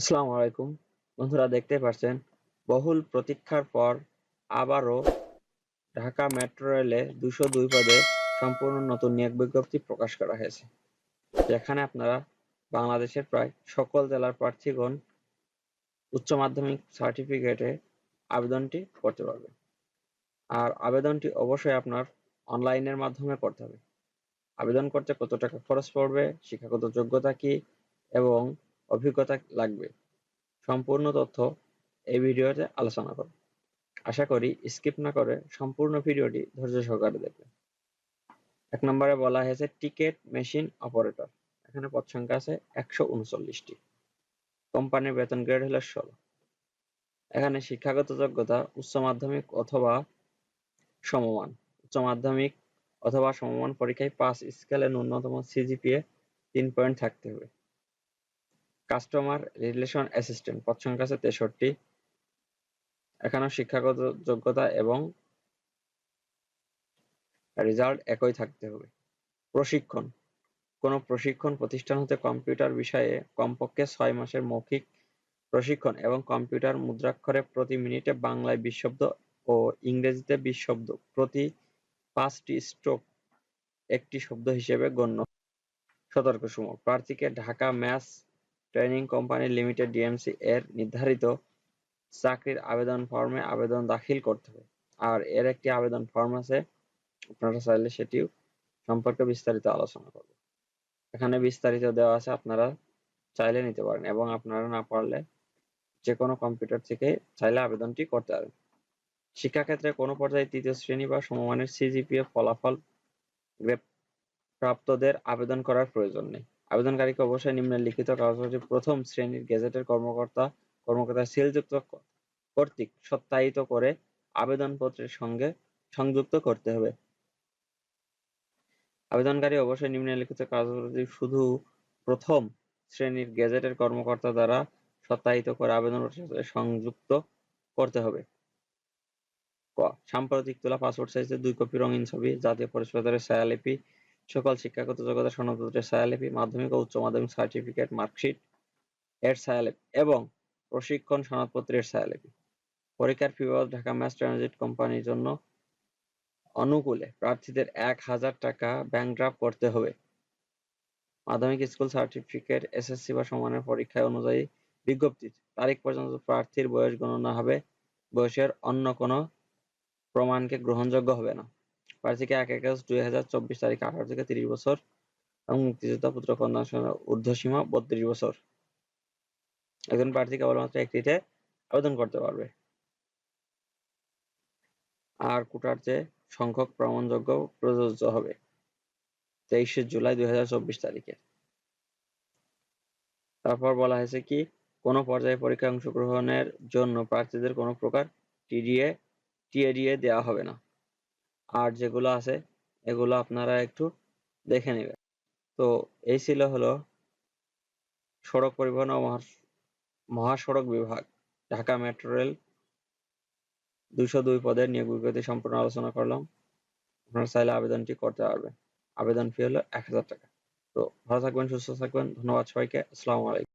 আসসালামু আলাইকুম। বন্ধুরা দেখতে পাচ্ছেন, বহুল প্রতীক্ষার পর আবারও ঢাকা মেট্রো রেলে দুশো দুই পদে সম্পূর্ণ নতুন নিয়োগ বিজ্ঞপ্তি প্রকাশ করা হয়েছে, যেখানে আপনারা বাংলাদেশের প্রায় সকল জেলার প্রার্থীগণ উচ্চ মাধ্যমিক সার্টিফিকেটে আবেদনটি করতে পারবে। আর আবেদনটি অবশ্যই আপনার অনলাইনের মাধ্যমে করতে হবে। আবেদন করতে কত টাকা খরচ পড়বে, শিক্ষাগত যোগ্যতা কি, এবং অভিজ্ঞতা লাগবে। সম্পূর্ণ তথ্য এই ভিডিওতে আলোচনা করব। আশা করি স্কিপ না করে সম্পূর্ণ ভিডিওটি ধৈর্য সহকারে দেখবেন। এক নম্বরে বলা হয়েছে, টিকেট মেশিন অপারেটর। এখানে পদ সংখ্যা আছে একশো উনচল্লিশটি। কোম্পানির বেতন গ্রেড হলো ষোলো। এখানে শিক্ষাগত যোগ্যতা উচ্চ মাধ্যমিক অথবা সমমান। উচ্চ মাধ্যমিক অথবা সমমান পরীক্ষায় পাস স্কেলে ন্যূনতম সিজিপিএ তিন পয়েন্ট থাকতে হবে। কাস্টমার রিলেশন অ্যাসিস্ট্যান্ট পদ সংখ্যা আছে তেষট্টি, এখানেও শিক্ষাগত যোগ্যতা এবং রেজাল্ট একই থাকতে হবে। প্রশিক্ষণ, কোনো প্রশিক্ষণ প্রতিষ্ঠান হতে কম্পিউটার বিষয়ে কমপক্ষে ছয় মাসের মৌখিক প্রশিক্ষণ এবং কম্পিউটার মুদ্রাক্ষরে প্রতি মিনিটে বাংলায় বিশ শব্দ ও ইংরেজিতে বিশ শব্দ প্রতি পাঁচটি স্ট্রোক একটি শব্দ হিসেবে গণ্য। সতর্কসমূহ প্রার্থীকে Dhaka maths training company limited DMC এর নির্ধারিত চাকরির আবেদন ফর্মে আবেদন দাখিল করতে হবে। আর এর একটি আবেদন ফর্ম আছে, আপনারা চাইলে সেটিও সম্পর্কে বিস্তারিত আলোচনা করব। এখানে বিস্তারিত দেওয়া আছে, আপনারা চাইলে নিতে পারেন এবং আপনারা না পারলে যে কোনো কম্পিউটার থেকে চাইলে আবেদনটি করতে পারেন। শিক্ষাক্ষেত্রে কোনো পর্যায়ে তৃতীয় শ্রেণি বা সমমানের সিজিপিএ ফলাফল প্রাপ্তদের আবেদন করার প্রয়োজন নেই। আবেদনকারীকে অবশ্যই নিম্নলিখিত কাগজপত্রটি প্রথম শ্রেণির গেজেটের কর্মকর্তা কর্মকর্তা সিলযুক্ত কর্তৃক সত্যায়িত করে আবেদনপত্রের সঙ্গে সংযুক্ত করতে হবে। আবেদনকারী অবশ্যই নিম্নলিখিত কাগজপত্রটি শুধু প্রথম শ্রেণির গেজেটের কর্মকর্তা দ্বারা সত্যায়িত করে আবেদনপত্রের সাথে সংযুক্ত করতে হবে। ক সাম্প্রতিক তোলা পাসপোর্ট সাইজের দুই কপি রঙিন ছবি, জাতীয় পরিচয়পত্রের ছায়ালিপি সকল শিক্ষাগত যোগ্যতা সনদপত্রের ছায়ালিপি, মাধ্যমিক ও উচ্চ মাধ্যমিক সার্টিফিকেট, মার্কশিট, এর ছায়ালিপি এবং প্রশিক্ষণ সনদপত্রের ছায়ালিপি। পরীক্ষার ফি বাবদ ঢাকা ম্যাস ট্রানজিট কোম্পানির জন্য অনুকূলে প্রার্থীদের এক হাজার টাকা ব্যাংক ড্রাফট করতে হবে। মাধ্যমিক স্কুল সার্টিফিকেট এসএসসি বা সমানের পরীক্ষায় অনুযায়ী বিজ্ঞপ্তি তারিখ পর্যন্ত প্রার্থীর বয়স গণনা হবে। বয়সের অন্য কোনো প্রমাণকে গ্রহণযোগ্য হবে না। প্রার্থীকে এক আগস্ট দুই হাজার চব্বিশ তারিখ আঠারো থেকে তিরিশ বছর এবং মুক্তিযোদ্ধা পুত্র কন্যা ঊর্ধ্বসীমা বত্রিশ বছর। একজন প্রার্থী কেবলমাত্র একটিতে আবেদন করতে পারবে। আর কোটার যে সংখ্যক প্রমাণযোগ্য প্রযোজ্য হবে তেইশে জুলাই দুই হাজার চব্বিশ তারিখে। তারপর বলা হয়েছে কি, কোনো পর্যায়ে পরীক্ষায় অংশগ্রহণের জন্য প্রার্থীদের কোনো প্রকার টিডিএ, টিএডিএ দেওয়া হবে না। আর যেগুলো আছে, এগুলো আপনারা একটু দেখে নেবেন। তো এই ছিল হলো সড়ক পরিবহন ও মহাসড়ক বিভাগ। ঢাকা মেট্রো রেল দুশো দুই পদের নিয়োগ বিজ্ঞপ্তি সম্পূর্ণ আলোচনা করলাম। আপনারা চাইলে আবেদনটি করতে পারবেন। আবেদন ফি হলো এক হাজার টাকা। তো ভালো থাকবেন, সুস্থ থাকবেন। ধন্যবাদ সবাইকে। আসসালামু আলাইকুম।